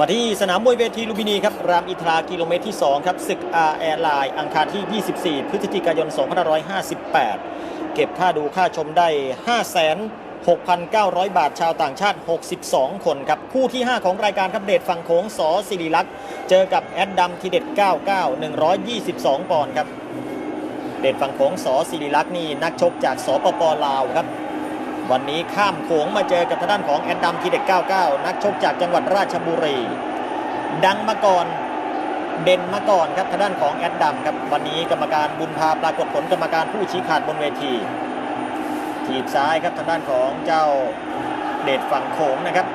มาที่สนามมวยเวทีลุมพินีครับรามอินทรากิโลเมตรที่ 2 ครับศึก R Airline อังคารที่ 24 พฤศจิกายน 2558 เก็บค่าดูค่าชมได้ 56,900 บาทชาวต่างชาติ 62 คนครับ คู่ที่ 5 ของรายการครับเดชฝั่งโขงสอสิริลักษ์เจอกับแอดดัมทีเด็ด 99 122 ปอนด์ครับ เดชฝั่งโขงสอสิริลักษ์นี่นักชกจากสปปลาวครับ วันนี้ข้ามโขงมาเจอกับทางด้านของแอดดัมทีเด็ด99 นักชกจากจังหวัดราชบุรี ดังมาก่อนเด่นมาก่อนครับทางด้านของแอดดัมครับวันนี้กรรมการบุญพาปรากฏผลกรรมการผู้ชี้ขาดบนเวทีทีบซ้ายครับทางด้านของเจ้าเดชฝั่งโขงนะครับ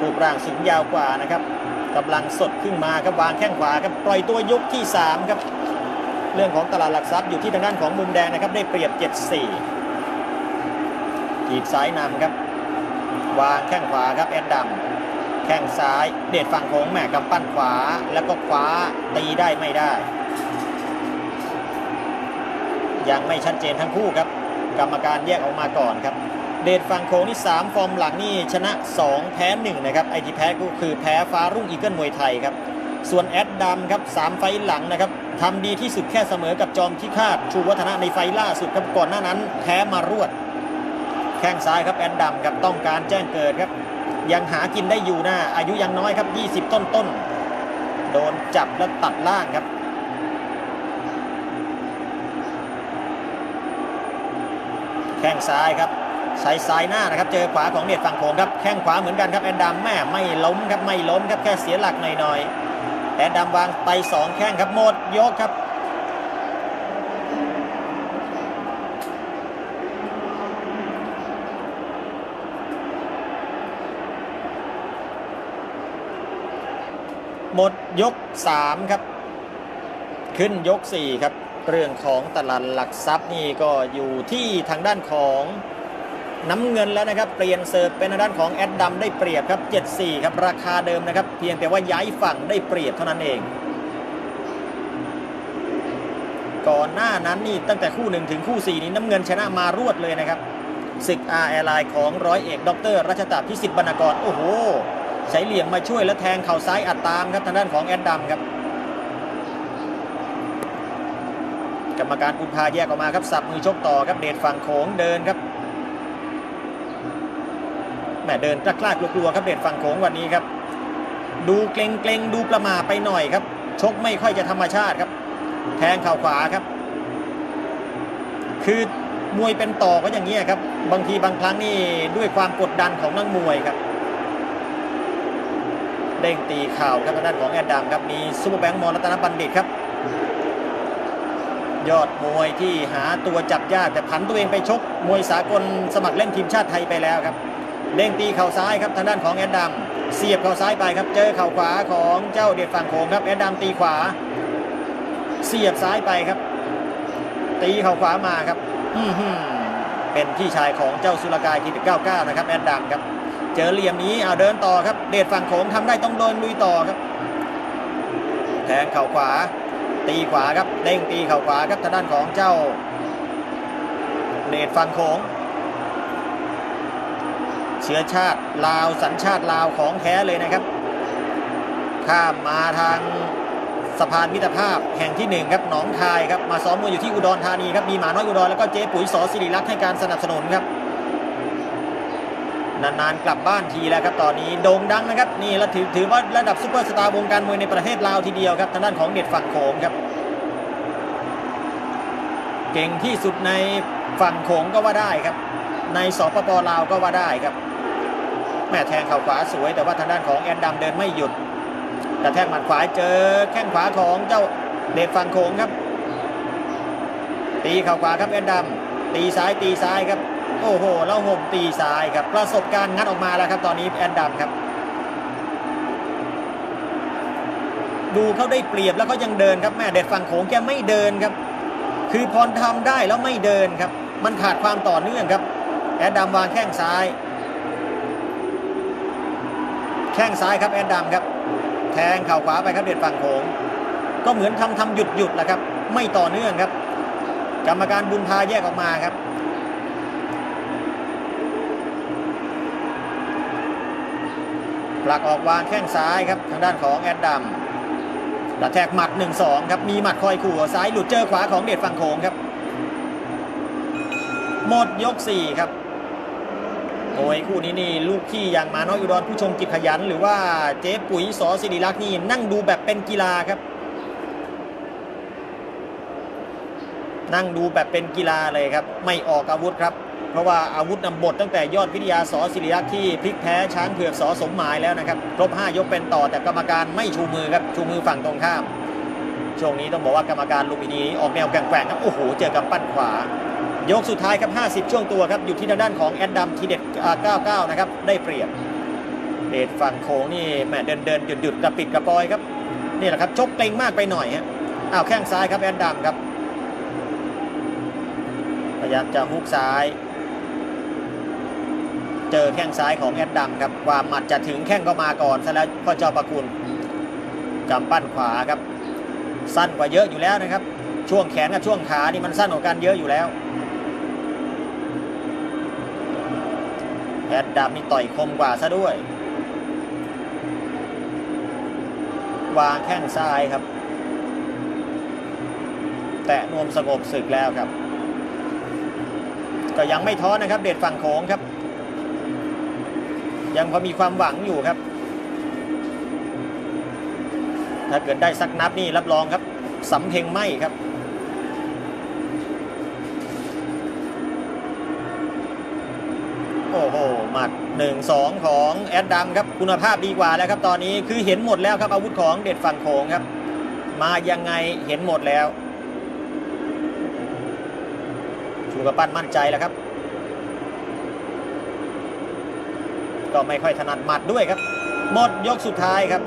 รูปร่างสูงยาวกว่านะครับกำลังสดขึ้นมาครับวางแข้งขวาครับปล่อยตัวยกที่3ครับเรื่องของตลาดหลักทรัพย์อยู่ที่ทางด้านของมุมแดงนะครับได้เปรียบ 7-4 ถีบซ้ายนำครับ วางแข้งขวาครับแอดดัมแข้งซ้ายเดชฝั่งโค้งแหม่กำปั้นขวาแล้วก็ขวาตีได้ไม่ได้ ยังไม่ชัดเจนทั้งคู่ครับ กรรมการแยกออกมาก่อนครับ เดชฝั่งโค้งนี่ 3 ฟอร์มหลังนี่ชนะ 2 แพ้ 1 นะครับไอที่แพ้ก็คือแพ้ฟ้ารุ่งอีเกิลมวยไทยครับ ส่วนแอดดัมครับ 3 ไฟหลังนะครับทำดีที่สุดแค่เสมอกับจอมที่คาดชูวัฒนะในไฟล์ล่าสุดครับก่อนหน้านั้นแพ้มารวด แข้งซ้ายครับแอนดัมครับต้องการแจ้งเกิดครับ ยังหากินได้อยู่นะอายุยังน้อยครับ 20 ต้นต้นๆโดนจับแล้วตัดล่างครับ แข้งซ้ายครับใช้ซ้ายหน้านะครับ เจอขวาของเดชฝั่งโขงครับแข้งขวาเหมือนกันครับแอนดัมแม่ไม่ล้มครับไม่ล้มครับแค่เสียหลักหน่อยๆแอนดัมวางไตสองแข้งครับหมดยกครับ หมดยก 3 ครับ ขึ้นยก 4 ครับ เรื่องของตลาดหลักทรัพย์นี่ก็อยู่ที่ทางด้านของน้ำเงินแล้วนะครับ เปลี่ยนเสิร์ฟเป็นทางด้านของแอดดัมได้เปรียบครับ 74 ครับ ราคาเดิมนะครับ เพียงแต่ว่าย้ายฝั่งได้เปรียบเท่านั้นเอง ก่อนหน้านั้นนี่ตั้งแต่คู่หนึ่งถึงคู่ 4 นี้น้ำเงินชนะมารวดเลยนะครับศึก R แอร์ไลน์ของร้อยเอก ดรรัชตาพิสิทธิ์บรรณกร โอ้โห ใช้เหลี่ยมมาช่วยและแทงเข่าซ้ายอัดตามครับทางด้านของแอดดัมครับ กรรมการอุณพาแยกออกมาครับสับมือชกต่อครับเดชฝั่งโขงเดินครับแหมเดินกล้ากลัวๆครับเดชฝั่งโขงวันนี้ครับ ดูเกรงเกรงๆดูประมาไปหน่อยครับ ชกไม่ค่อยจะธรรมชาติครับ แทงเข่าขวาครับ คือมวยเป็นต่อก็อย่างนี้ครับ บางทีบางครั้งนี่ด้วยความกดดันของนักมวยครับ เด้งตีเข่าวครับทางด้านของแอดดัมครับมีซูเปอร์แบงค์มอรัตนบัณฑิตครับ ยอดมวยที่หาตัวจับยากแต่ผันตัวเองไปชกมวยสากลสมัครเล่นทีมชาติไทยไปแล้วครับเด้งตีเข่าซ้ายครับทางด้านของแอดดัมเสียบเข่าซ้ายไปครับเจอเข่าขวาของเจ้าเดชฝั่งโขงครับแอดดัมตีขวา เสียบซ้ายไปครับ ตีเข่าขวามาครับอืเป็นพี่ชายของเจ้าสุรกายที99นะครับแอดดัมครับ เจอเหลี่ยมนี้เอาเดินต่อครับ เดชฝั่งโขงทำได้ต้องโดนลุยต่อครับ แทงเข่าขวา ตีขวาครับ เด้งตีเข่าขวาครับทางด้านของเจ้า เดชฝั่งโขงเชื้อชาติลาวสัญชาติลาวของแท้เลยนะครับ ข้ามมาทางสะพานมิตรภาพแห่งที่หนึ่งครับหนองคายครับมาซ้อมมวยอยู่ที่อุดรธานีครับมีหมาน้อยอุดรแล้วก็เจ๊ปุ๋ยสอสิริลักษ์ให้การสนับสนุนครับ นานๆกลับบ้านทีแล้วครับตอนนี้โด่งดังนะครับนี่และถือถือว่าระดับซุปเปอร์สตาร์วงการมวยในประเทศลาวทีเดียวครับทางด้านของเด็ดฝั่งโขงครับ เก่งที่สุดในฝั่งโขงก็ว่าได้ครับ ในสปปลาวก็ว่าได้ครับ แม่แทงเข่าขวาสวย แต่ว่าทางด้านของแอนดัมเดินไม่หยุดกระแทกหมัดขวาเจอแข้งขวาของเจ้าเดชฝั่งโขงครับ ตีเข่าขวาครับแอนดัมตีซ้ายตีซ้ายครับ โอ้โหแล้วห่มตีซ้ายครับ ประสบการณ์งัดออกมาแล้วครับ ตอนนี้แอนดัมครับ ดูเขาได้เปรียบแล้วเขายังเดินครับแม่เด็ดฝั่งโขงแกไม่เดินครับ คือพรทำได้แล้วไม่เดินครับ มันขาดความต่อเนื่องครับ แอนดัมวางแข้งซ้าย แข้งซ้ายครับแอนดัมครับ แทงเข่าขวาไปครับเด็ดฝั่งโขงก็เหมือนทำทำหยุดหยุดแหละครับ ไม่ต่อเนื่องครับ กรรมการบุญพาแยกออกมาครับ ผลักออกวางแข้งซ้ายครับทางด้านของแอดดัมกระแทกหมัด 1-2 ครับ มีหมัดคอยขู่ซ้ายหลุดเจอขวาของเดชฝั่งโขงครับ หมดยก 4 ครับโอ้ยคู่นี้นี่ลูกพี่อย่างมาน้อยอุดรผู้ชมกิจขยัน หรือว่าเจ๊ปุ๋ยสอสิริลักษณ์นี่นั่งดูแบบเป็นกีฬาครับ นั่งดูแบบเป็นกีฬาเลยครับ ไม่ออกอาวุธครับ เพราะว่าอาวุธนำบทตั้งแต่ยอดวิทยาสอสิริลักษ์ที่พลิกแพ้ช้างเผือกสอสมหมายแล้วนะครับครบ 5 ยกเป็นต่อแต่กรรมการไม่ชูมือครับชูมือฝั่งตรงข้าม ช่วงนี้ต้องบอกว่ากรรมการลุมพินีออกแนวแกว่งๆครับโอ้โหเจอกับปั้นขวา ยกสุดท้ายครับ 50 ช่วงตัวครับอยู่ที่ทางด้านของแอดดัมทีเด็ด99 นะครับได้เปรียบเดชฝั่งโค้งนี่แหมเดินเดินหยุดหยุดกระปิดกระปอยครับนี่แหละครับชกเกรงมากไปหน่อยฮะอ้าวแข้งซ้ายครับแอดดัมครับพยายามจะฮุกซ้าย เจอแข้งซ้ายของแอดดัมครับกว่าหมัดจะถึงแข้งก็มาก่อนซะแล้วพ่อเจ้าประคุณกำปั้นขวาครับ สั้นกว่าเยอะอยู่แล้วนะครับ ช่วงแขนกับช่วงขานี่มันสั้นกว่ากันเยอะอยู่แล้วแอดดัมนี่ต่อยคมกว่าซะด้วย วางแข้งซ้ายครับ แตะนวมสงบศึกแล้วครับ ก็ยังไม่ท้อนะครับ เดชฝั่งโขงครับ ยังพอมีความหวังอยู่ครับ ถ้าเกิดได้สักนับนี่รับรองครับสำเพ็งไหมครับโอ้โหหมัด1 2 ของแอดดัมครับคุณภาพดีกว่าแล้วครับตอนนี้คือเห็นหมดแล้วครับอาวุธของเด็ดฝั่งโขงครับ มายังไงเห็นหมดแล้วชูกระปั้นมั่นใจแล้วครับ ก็ไม่ค่อยถนัดหมัดด้วยครับ หมดยกสุดท้ายครับ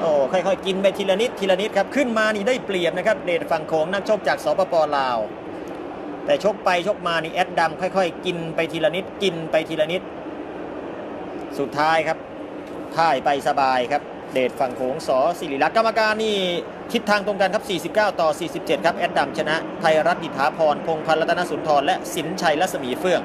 โอ้ค่อยๆกินไปทีละนิดทีละนิดครับ ขึ้นมานี่ได้เปรียบนะครับ เดชฝั่งโขงนักชกจากสปปลาว แต่ชกไปชกมานี่แอดดำค่อยๆ กินไปทีละนิดกินไปทีละนิด สุดท้ายครับพ่ายไปสบายครับ เดชฝั่งโขงสอสิริลักษณ์กรรมการนี่ทิศทางตรงกันครับ 49 ต่อ 47 ครับ แอดดำชนะ ไทยรัฐดิษฐาพร พงพันธ์รัตนสุนทร และสินชัยรัศมีเฟื่อง